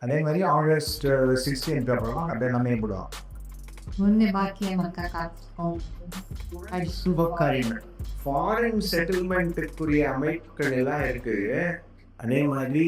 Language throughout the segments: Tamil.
அதே மாதிரி ஆகஸ்ட் சிக்ஸ்டீன்த் அப்புறம் அப்படியே நம்ம போடுவோம் ஃபாரின் செட்டில்மெண்ட்டுக்குரிய அமைப்புகள் எல்லாம் இருக்கு. அதே மாதிரி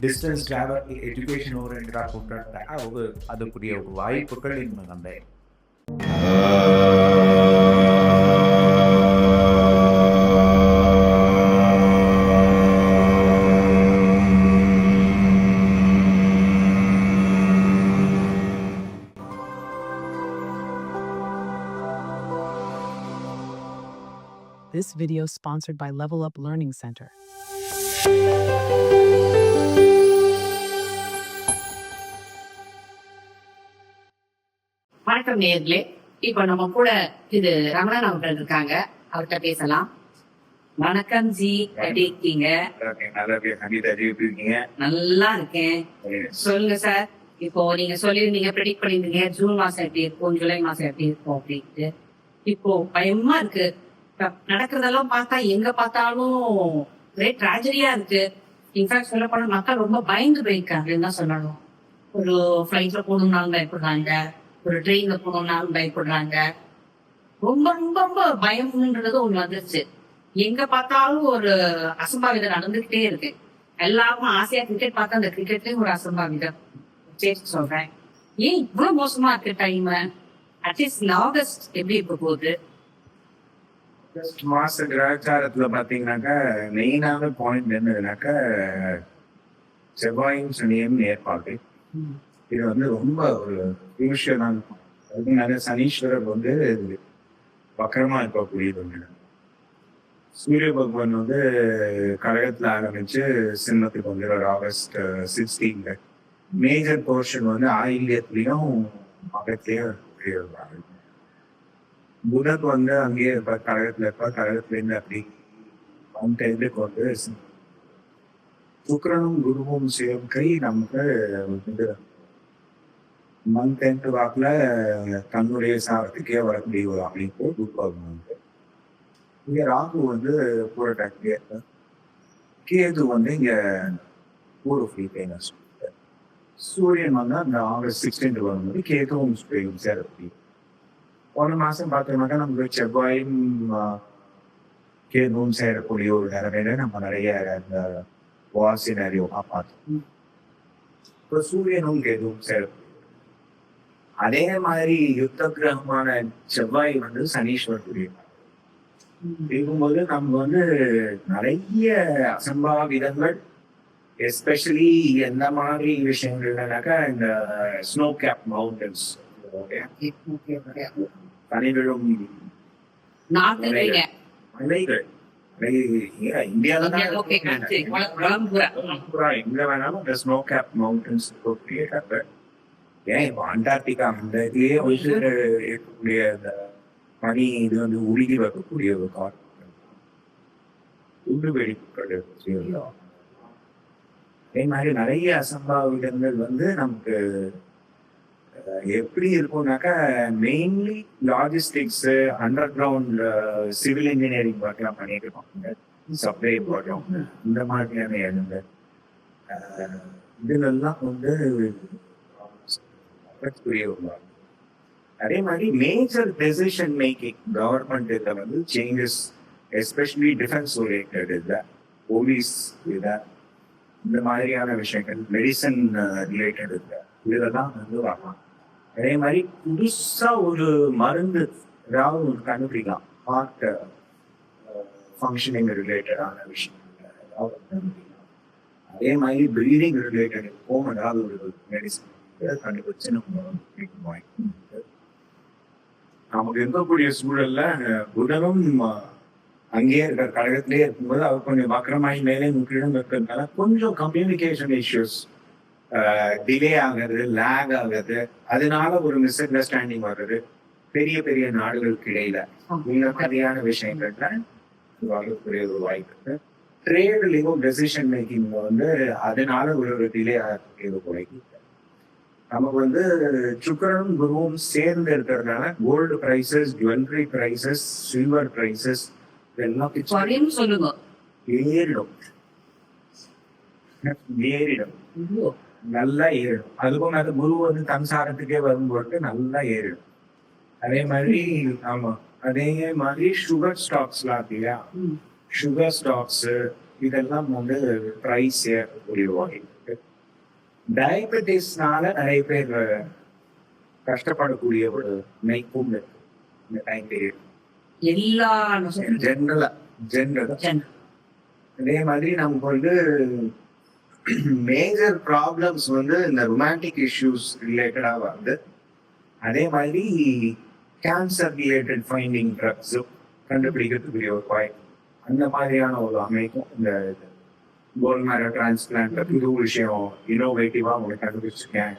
டிஸ்டன்ஸ் டிராவல் எஜுகேஷன் ஓரியன்டாக கூப்பிட்டு அதுக்குரிய ஒரு வாய்ப்புகள் இன்னும் நம்ம video sponsored by Level Up Learning Center. வணக்கம் நேர்களே இப்ப நம்ம கூட திரு ரமணன் அவர்கள் இருக்காங்க. அவர்கிட்ட பேசலாம். வணக்கம் ஜி. எப்படி இருக்கீங்க? நல்லா கண்டிப்பா இருக்கீங்க? நல்லா இருக்கேன். சொல்லுங்க சார். இப்போ நீங்க சொல்லியிருந்தீங்க ப்ரெடிக்ட் பண்ணிருந்தீங்க ஜூன் மாசம் எப்படி இருக்கும் ஜூலை மாசம் எப்படி இருக்கும் அப்படின்ட்டு. இப்போ பயமா இருக்கு. நடக்கிறதெல்லாம் பார்த்தா எங்க பார்த்தாலும் ஒரே ட்ராஜடியா இருக்கு. இன்ஃபேக்ட் சொல்ல போனா மக்கள் ரொம்ப பயந்து போயிருக்காங்கன்னு தான் சொல்லணும்? ஒரு ஃபிளைட்ல போகணும்னாலும் பயப்படுறாங்க ஒரு ட்ரெயின்ல போகணும்னாலும் பயப்படுறாங்க. ரொம்ப ரொம்ப ரொம்ப பயம்ன்றது ஒண்ணு வந்துருச்சு. எங்க பார்த்தாலும் ஒரு அசம்பாவிதம் நடந்துகிட்டே இருக்கு. எல்லாரும் ஆசையா கிரிக்கெட் பார்த்தா அந்த கிரிக்கெட்லயும் ஒரு அசம்பாவிதம். சரி சொல்றேன். ஏன் இவ்வளவு மோசமா இருக்கு டைம் அட்லீஸ்ட் ஆகஸ்ட் எப்படி இருக்க போகுது? மாச கிரகச்சாரத்துல பாத்தீங்கன்னாக்கா மெயினான பாயிண்ட் என்னதுனாக்கா செவ்வாயும் சனியும் ஏற்பாடு. இது வந்து ரொம்ப ஒரு விஷயம் அதனால சனீஸ்வரர் வந்து வக்கரமா இருக்கக்கூடியது ஒன்று சூரிய பகவான் வந்து கழகத்துல ஆரம்பிச்சு சிம்மத்துக்கு வந்து ஒரு ஆகஸ்ட் சிக்ஸ்டீன்ல மேஜர் போர்ஷன் வந்து ஆயில்யத்துலயும் மகத்திலயும் இருக்கிறாங்க புதன் வந்து அங்கேயே இருப்பார். கழகத்துல இருப்பார். கழகத்துல இருந்து அப்படி அவங்க இதுக்கு வந்து சுக்கரனும் குருவும் சேர்க்கை நமக்கு வந்து மந்த் எண்ட் வாக்குல தன்னுடைய சாரத்துக்கே வரக்கூடிய ஒரு அமைப்பு குருபாகம் வந்து இங்க ராகு வந்து பூரட்டாக்கு கேது வந்து இங்க ஃப்ரீ பிலிப்பைனஸ் சூரியன் வந்து அந்த ஆகஸ்ட் சிக்ஸ்டீன் வரும்போது கேதுவும் சூரியனும் சேரக்கூடிய போன மாசம் பார்த்தோம்னாக்கா நமக்கு செவ்வாயும் கேதுவும் சேரக்கூடிய ஒரு நிலைமையில நம்ம நிறைய அந்த வாசினரியோமா பார்த்தோம் இப்போ சூரியனும் கேதுவும் சேரக்கூடிய அதே மாதிரி யுத்த கிரகமான செவ்வாய் வந்து சனீஸ்வரத்துடைய இருக்கும்போது நம்ம வந்து நிறைய அசம்பாவிதங்கள் எஸ்பெஷலி எந்த மாதிரி விஷயங்கள்னாக்கா இந்த ஸ்னோ கேப் மவுண்டன்ஸ் இல்லைங்க மலைகள். அண்டார்டிகா அந்த இதுலயே வந்து இருக்கக்கூடிய அந்த பனி இது வந்து உருகி வைக்கக்கூடிய ஒரு காற்று. உண்டு வெடிப்புகள். அதே மாதிரி நிறைய அசம்பாவிதங்கள் வந்து நமக்கு எப்படி இருக்கும்னாக்கா mainly logistics underground civil engineering ஒர்க்லாம் பண்ணிட்டு இருக்கோம். சப்ளை போட்டோம் இந்த மாதிரியான இடங்கள். இதுலெல்லாம் வந்து புரிய அதே மாதிரி மேஜர் டெசிஷன் மேக்கிங் கவர்மெண்ட் இதில் வந்து சேஞ்சஸ் எஸ்பெஷலி டிஃபென்ஸ் ஓரியன்ட் இல்லை போலீஸ் இதை இந்த மாதிரியான விஷயங்கள் மெடிசன் ரிலேட்டட் இல்லை இதெல்லாம் வந்து வரலாம். அதே மாதிரி புதுசா ஒரு மருந்து ஏதாவது ஒரு கண்டுபிடிக்கலாம். ஹார்ட் ஃபங்க்ஷனிங் ரிலேட்டடான விஷயம். அதே மாதிரி ப்ரீதிங் ரிலேட்டட் ஹோம் ஏதாவது ஒரு மெடிசன் கண்டுபிடிச்சு நம்ம நமக்கு இருக்கக்கூடிய சூழல்ல புதனும் அங்கேயே இருக்கிற கழகத்திலேயே இருக்கும்போது அவர் கொஞ்சம் வக்கரமாகி மேலே முற்றிலும் இருக்கிறதுனால கொஞ்சம் கம்யூனிகேஷன் இஷ்யூஸ் டிலே ஆகுறது லேக் ஆகுது அதனால ஒரு மிஸ் அண்டர்ஸ்டாண்டிங் வர்றது பெரிய பெரிய நாடுகளுக்கு இடையில. இந்த மாதிரியான விஷயங்கள்ல வரக்கூடிய ஒரு வாய்ப்பு ட்ரேட்லயும் டெசிஷன் மேக்கிங் வந்து அதனால ஒரு ஒரு டிலே ஆகக்கூடிய. நமக்கு வந்து சுக்கரனும் குருவும் சேர்ந்து இருக்கிறதுனால gold prices jewellery prices silver prices இதெல்லாம் சொல்லுங்க. ஏறிடும். ஏறிடும். நல்லா ஏறிடும். அதுக்கும் அது குரு வந்து தன் சாரத்துக்கே வரும்போது நல்லா ஏறிடும். அதே மாதிரி ஆமா அதே மாதிரி சுகர் ஸ்டாக்ஸ்லாம் இருக்கு இல்லையா. சுகர் ஸ்டாக்ஸ் இதெல்லாம் வந்து ப்ரைஸ் ஏறக்கூடிய வகை டயபெட்டிஸ்னால நிறைய பேர் கஷ்டப்படக்கூடிய ஒரு நைக்கும் இருக்கு இந்த டைம் பீரியட் எல்லா ஜென்ரலா ஜென்ரலா ஜென்- அதே மாதிரி நமக்கு வந்து மேஜர் ப்ராப்ளம்ஸ் வந்து இந்த ரொமான்டிக் இஷ்யூஸ் ரிலேட்டடாக வருது. அதே மாதிரி கேன்சர் ரிலேட்டட் ஃபைண்டிங் ட்ரக்ஸ் கண்டுபிடிக்கிறதுக்குரிய ஒரு பாயிண்ட் அந்த மாதிரியான ஒரு அமைப்பும் இந்த போல் மேரோ டிரான்ஸ்பிளான்ட் புது விஷயம் இன்னோவேட்டிவாக உங்களுக்கு கண்டுபிடிச்சிருக்கேன்.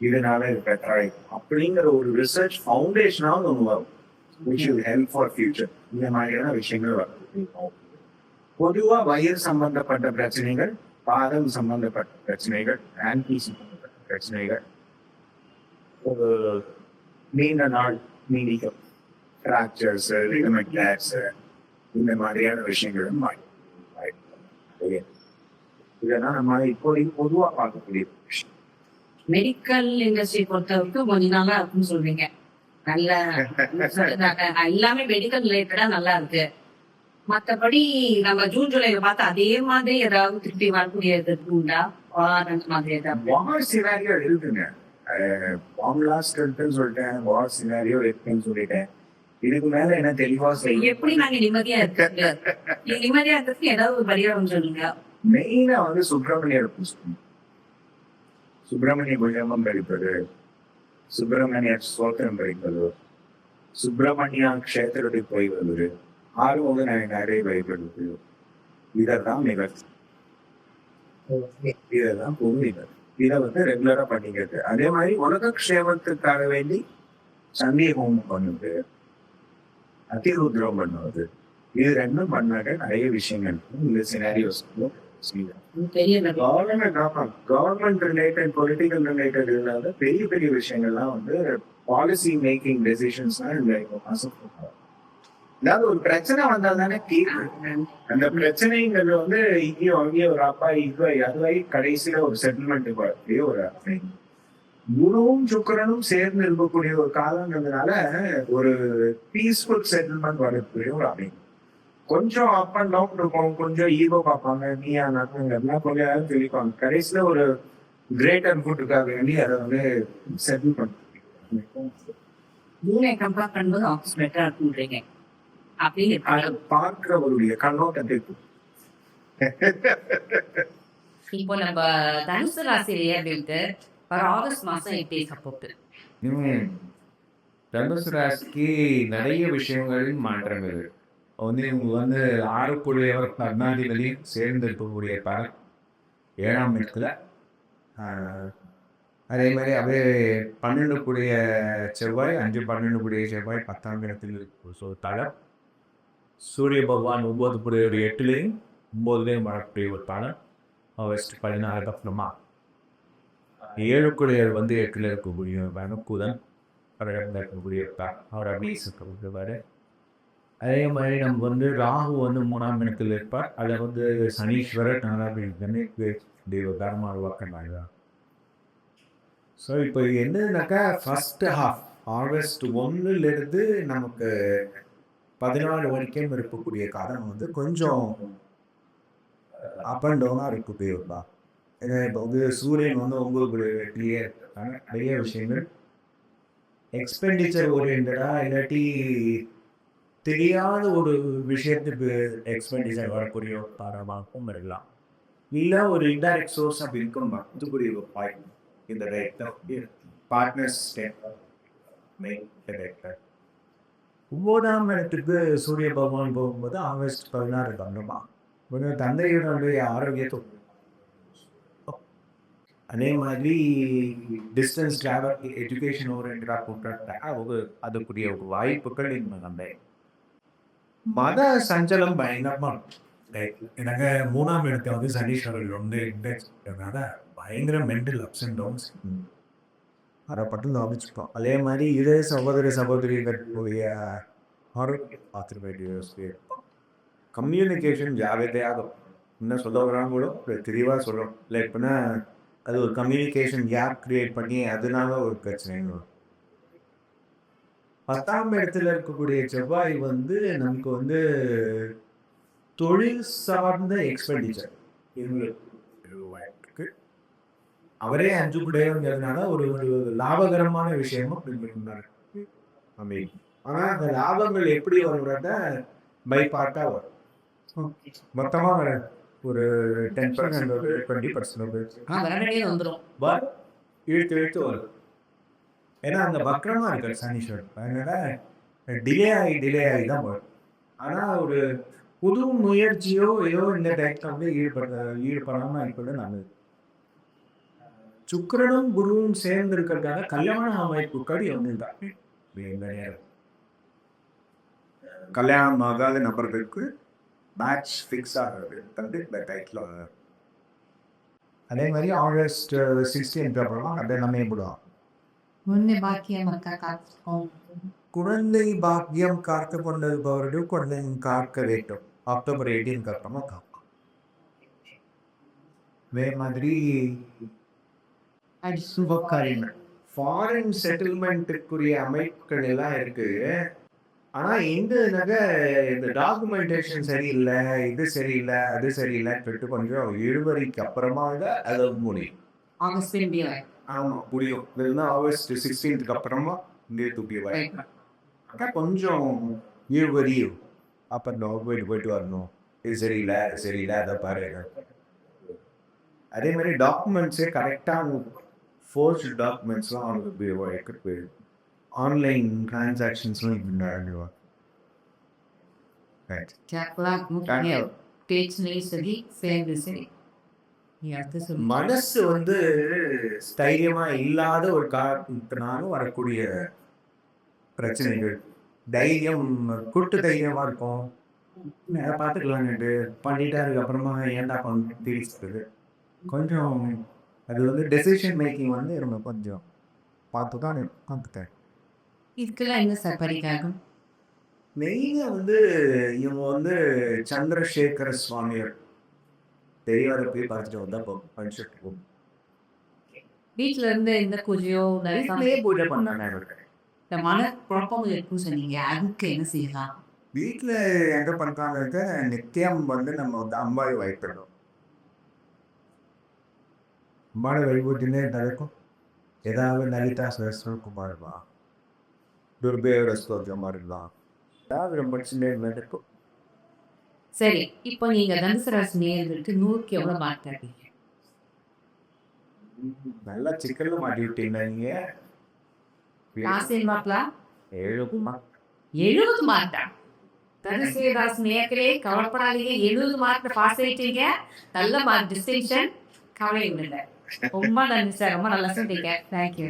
இதனால இது பெட்டரா இருக்கும் அப்படிங்கிற ஒரு ரிசர்ச் ஃபவுண்டேஷனாக ஒன்று வரும். Which will help for future இந்த மாதிரியான விஷயங்கள் வரும். பொதுவாக வயிறு சம்பந்தப்பட்ட பிரச்சனைகள் பாதம் சம்பந்தப்பட்ட பிரச்சனைகள் ஆன்டி சம்பந்தப்பட்ட பிரச்சனைகள் ஒரு நீண்ட நாள் நீடிக்கும் ஃப்ராக்சர்ஸ் லிகமெண்ட் இந்த மாதிரியான விஷயங்களும் நிறைய. இதெல்லாம் நம்ம இப்போதைக்கு பொதுவா பார்க்கக்கூடிய விஷயம் மெடிக்கல் இண்டஸ்ட்ரி பொறுத்த வரைக்கும் கொஞ்ச நாளா இருக்குன்னு சொல்றீங்க நல்ல. எல்லாமே மெடிக்கல் ரிலேட்டடா நல்லா இருக்கு மத்தபடி நம்ம ஜூன் ஜூலைல பார்த்து அதே மாதிரி ஏதாவது திருப்பி வரக்கூடியது உண்டா? வார் அந்த மாதிரி ஏதாவது? வார் சினாரியோ இருக்குங்க. பாம் லாஸ்ட் இருக்குன்னு சொல்லிட்டேன் வார் சினாரியோ இருக்குன்னு சொல்லிட்டேன். இதுக்கு மேல என்ன தெளிவா செய்ய எப்படி நாங்க நிம்மதியா நீங்க நிம்மதியா இருக்கிறதுக்கு ஏதாவது ஒரு பரிகாரம் சொல்லுங்க. மெயினா வந்து சுப்பிரமணியர் புஸ்தகம். சுப்பிரமணிய குஜமம் படிப்பது சுப்பிரமணிய ஸ்தோத்திரம் படிப்பது சுப்பிரமணியா க்ஷேத்திரத்துக்கு போய் வருவது. ஆறுமுக நிறைய வழிபடுவது இதெல்லாம் நிகழ்ச்சி. இதெல்லாம் பொருளிகள் இதை வந்து ரெகுலரா பண்ணிக்கிறது அதே மாதிரி உலக க்ஷேமத்துக்காக வேண்டி சந்திய ஹோமம் பண்ணுவது அதிருத்ரம் பண்ணுவது இது ரெண்டும் பண்ணாக்க நிறைய விஷயங்கள். இந்த scenarios government related political related இல்லாத பெரிய பெரிய விஷயங்கள்லாம் வந்து பாலிசி மேக்கிங் டெசிஷன்ஸ் இந்த இப்போ மாசம். அதாவது ஒரு பிரச்சனை வந்தால் தானே தீர்வு. அந்த பிரச்சனைங்கிறது வந்து இங்கேயும் அங்கேயும் ஒரு அப்பா இதுவை அதுவாய் கடைசியில ஒரு செட்டில்மெண்ட் வரக்கூடிய ஒரு குருவும் சுக்கிரனும் சேர்ந்து இருக்கக்கூடிய ஒரு காலங்கிறதுனால ஒரு பீஸ்ஃபுல் செட்டில்மெண்ட் வரக்கூடிய ஒரு அமைப்பு கொஞ்சம் அப் அண்ட் டவுன் இருக்கும் கொஞ்சம் ஈகோ பார்ப்பாங்க நீயா நாங்கள் கொஞ்சம் தெளிப்பாங்க. கடைசியில ஒரு கிரேட்டர் குட்டுக்காக வேண்டி அதை வந்து செட்டில் பண்ணுறோம் ஜூனை கம்பேர் பண்ணும்போது ஆஃபீஸ் பெட்டரா இருக்குன்றீங்க அப்படின்னு பார்க்கிறவருடைய கண்ணோட்டத்திற்கு இப்போ நம்ம தனுசு ராசி அப்படின்ட்டு வர ஆகஸ்ட் மாசம் எப்படி சப்போர்ட் ம். தனுசு ராசிக்கு நிறைய விஷயங்களில் மாற்றம் இருக்கு. வந்து இவங்க வந்து ஆறுக்குடையவர் கர்நாடிகளையும் சேர்ந்து இருக்கக்கூடிய பலன். ஏழாம் இடத்துல. அதே மாதிரி அப்படியே பன்னெண்டு கூடிய செவ்வாய் அஞ்சு பன்னெண்டு கூடிய செவ்வாய் பத்தாம் இடத்தில் ஸோ தலை சூரிய பகவான் ஒன்பது புடைய எட்டுலேயும் ஒன்பதுலேயும் வரக்கூடிய ஒரு பலன் ஆகஸ்ட் பதினாறு அப்புறமா ஏழுக்குடையர் வந்து எட்டில் இருக்கக்கூடிய வனக்குதன் அவரிடம் இருக்கக்கூடிய அவர் அபீஸ் இருக்கக்கூடியவர் அதே மாதிரி நம்ம வந்து ராகு வந்து மூணாம் இடத்தில் இருப்பார். அதில் வந்து சனீஸ்வரர் நாலாவது தெய்வ கர்மா உருவாக்கினாங்க ஸோ இப்போ என்னன்னாக்கா ஃபஸ்ட்டு ஹாஃப் ஆகஸ்ட் ஒன்றுலேருந்து நமக்கு பதினாலு வரைக்கும் இருக்கக்கூடிய காலம் வந்து கொஞ்சம் அப் அண்ட் டவுனாக இருக்கக்கூடியதுப்பா ஏன்னா இப்போ வந்து சூரியன் வந்து உங்களுக்கு கிளியர் நிறைய விஷயங்கள். எக்ஸ்பெண்டிச்சர் ஓரியன்டா இல்லாட்டி தெரியாத ஒரு விஷயத்துக்கு எக்ஸ்பெண்டிச்சர் வரக்கூடிய ஒரு பாடமாகவும் இருக்கலாம். இல்லை ஒரு இன்டைரக்ட் சோர்ஸ் அப்படி இருக்கும் வரக்கூடிய ஒரு பாயிண்ட் இந்த டைரக்டர் பார்ட்னர்ஸ் மெயின் டைரக்டர் ஒன்பதாம் இடத்துக்கு சூரிய பகவான் போகும்போது ஆகஸ்ட் பதினாறு பண்ணுமா கொஞ்சம் தந்தையினுடைய ஆரோக்கியத்தை அதே மாதிரி டிஸ்டன்ஸ் ட்ராவல் எஜுகேஷன் ஓரியன்டாக போட்டா ஒரு அதுக்குரிய ஒரு வாய்ப்புகள் இன்னும் நம்ம மத சஞ்சலம் பயங்கரமா எனக்கு மூணாம் இடத்தை வந்து சனீஸ்வரர் வந்து இண்டெக்ஸ்னால பயங்கர மென்டல் அப்ஸ் அண்ட் டவுன்ஸ் அதை மட்டும் கவனிச்சுப்போம். அதே மாதிரி இதே சகோதரி சகோதரிகளுடைய ஆரோக்கியம் பார்த்துக்க வேண்டிய கம்யூனிகேஷன் ஜாகிரதையாக என்ன சொல்ல வராங்களோ தெளிவாக சொல்கிறோம் இல்லை எப்படின்னா அது ஒரு கம்யூனிகேஷன் கேப் கிரியேட் பண்ணி அதனால ஒரு பிரச்சனை பத்தாம் இடத்துல இருக்கக்கூடிய செவ்வாய் வந்து நமக்கு வந்து தொழில் சார்ந்த எக்ஸ்பெண்டிச்சர் எங்களுக்கு அவரே அஞ்சு குடையங்கிறதுனால ஒரு ஒரு லாபகரமான விஷயமும் பின்பற்றினார் ஆனா அந்த லாபங்கள் எப்படி வருங்கிறத பை பார்ட்டா வரும். மொத்தமா வராது. ஒரு டென் பர்சன்ட் டுவெண்ட்டி பர்சன்ட் வர வந்துடும் பட் இழுத்து இழுத்து வரும். ஏன்னா அந்த பக்ரமா இருக்கு சனீஸ்வர் அதனால டிலே ஆகி டிலே ஆகி தான் வரும். ஆனா ஒரு புது முயற்சியோ ஏதோ இந்த டைப்ல வந்து ஈடுபட ஈடுபடாம இருப்பது நல்லது. சுக்கரனும் குருவும் சேர்ந்து இருக்கிறதாக கல்யாண அமைப்புகள் இருந்துதான் நேரம். கல்யாணம் ஆகாத நபர்களுக்கு மேட்ச் ஃபிக்ஸ் ஆகிறது தந்து இந்த டைட்டில் அதே மாதிரி ஆகஸ்ட் சிக்ஸ்டீன் அப்புறமா அதை நம்ம போடுவோம் குழந்தை பாக்கியம் குழந்தை பாக்கியம் காத்து கொண்டிருப்பவர்கள் குழந்தையும் காக்க வேண்டும். அக்டோபர் எயிட்டீன் அப்புறமா காக்கும். அதே மாதிரி அண்ட் சுப காரியங்கள் ஃபாரின் செட்டில்மெண்ட்டுக்குரிய அமைப்புகள் எல்லாம் இருக்கு. ஆனா இந்த நகை இந்த டாக்குமெண்டேஷன் சரியில்லை இது சரியில்லை அது சரியில்லைன்னு சொல்லிட்டு கொஞ்சம் இருவரிக்கு அப்புறமாக அது முடியும். ஆமா முடியும் இல்லைன்னா ஆகஸ்ட் சிக்ஸ்டீன்த்துக்கு அப்புறமா நேற்று அதான் கொஞ்சம் இருவரி அப்ப இந்த போயிட்டு போயிட்டு வரணும். இது சரியில்லை சரியில்லை அதை பாருங்க அதே மாதிரி டாக்குமெண்ட்ஸே கரெக்டாக ஃபோர்ஸ் டாக்குமெண்ட்ஸ்லாம் அவனுக்கு எடுத்துட்டு போயிடும் ஆன்லைன் டிரான்சாக்ஷன்ஸ்லாம் இப்படி நடந்துவாங்க மனசு வந்து ஸ்தைரியமா இல்லாத ஒரு காரணத்தினாலும் வரக்கூடிய பிரச்சனைகள். தைரியம் குட்டு தைரியமா இருக்கும். அதை பார்த்துக்கலான்னுட்டு பண்ணிட்டு அதுக்கப்புறமா ஏன்டா பண்ண தெரிவிச்சது கொஞ்சம் அது வந்து டெசிஷன் மேக்கிங் வந்து நம்ம கொஞ்சம் பார்த்து தான் பார்த்துட்டேன் இதுக்கெல்லாம் என்ன சார் பரிகாரம் மெயினாக வந்து இவங்க வந்து சந்திரசேகர சுவாமியர். பெரியவரை போய் பார்த்துட்டு வந்தா போ படிச்சுட்டு போ. வீட்ல இருந்து எந்த பூஜையோ வீட்லயே பூஜை பண்ணானே இந்த மன குழப்பம் இருக்கும் சொன்னீங்க. அதுக்கு என்ன செய்யலாம்? வீட்டில் எங்கே பண்ணுறாங்க நித்தியம் வந்து நம்ம வந்து அம்பாவை வைப்பிடும் வைபூஜனே நடக்கும் ஏதாவது லலிதா சரஸ்வகுமார்வா துர்பேவர ஸ்தோத்திரம் மாதிரிலாம் ஏதாவது ரொம்ப சின்ன நடக்கும் சரி இப்போ நீங்க தனுசு ராசி நேர்களுக்கு நூறுக்கு எவ்வளவு மார்க் தருவீங்க நல்லா சிக்கல்ல மாட்டி விட்டீங்க நீங்க ராசி மார்க்லாம் ஏழுமா எழுபது மார்க் தான் தனுசு ராசி நேர்களே கவலைப்படாதீங்க எழுபது மார்க் பாஸ் ஆயிட்டீங்க நல்ல மார்க் டிஸ்டிங்ஷன் கவலை இல்லை ரொம்ப நன்றி சார். ரொம்ப நல்லா சொன்னீங்க தேங்க்யூ